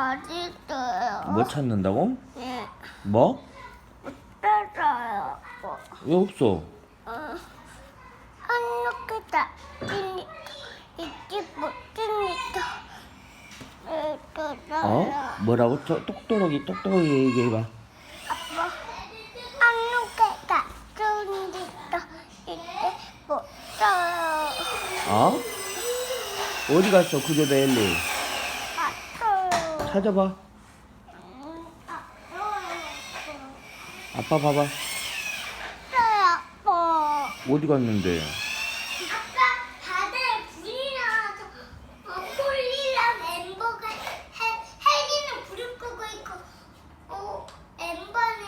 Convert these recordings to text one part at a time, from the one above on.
어딨어요? 뭐 찾는다고? 네, 뭐? 찾아요. 뭐, 왜 없어? 어, 한국이다. 이니까 이게 못하니까. 어? 뭐라고? 저 똑똑하게 똑똑하게 얘기해봐. 아빠, 한국이다. 이니까 이게 못해요. 어? 어디 갔어 구조대 엘리? 찾아봐. 아빠 봐봐. 아파. 어디 갔는데? 아까 바다에 불이 나서 어, 폴리랑 엠버가 해, 헬기는 불을 끄고 있고 어, 엠버는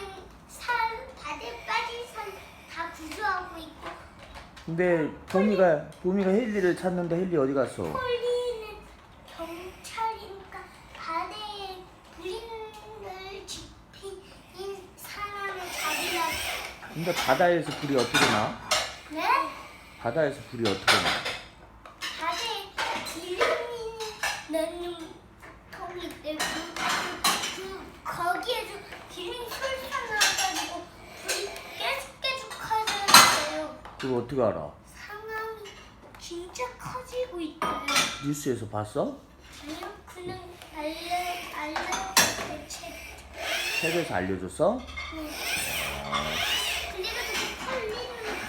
산 바다에 빠진 산 다 구조하고 있고 근데 보미가 보미가 헬리를 찾는데 헬리 어디 갔어? 폴리는 경찰이니까 바다에 불을 지핀 사람을 잡으려고 근데 바다에서 불이 어떻게 나? 네? 바다에서 불이 어떻게 나? 바다에 기름이 넣는 통이 있대. 그, 그, 그 거기에서 기름이 솔솔 나와가지고 불이 계속 계속 커져요. 그거 어떻게 알아? 상황이 진짜 커지고 있대요. 뉴스에서 봤어? 그냥 그냥 알려 알려 대체. TV에서 알려줬어? 그 털리는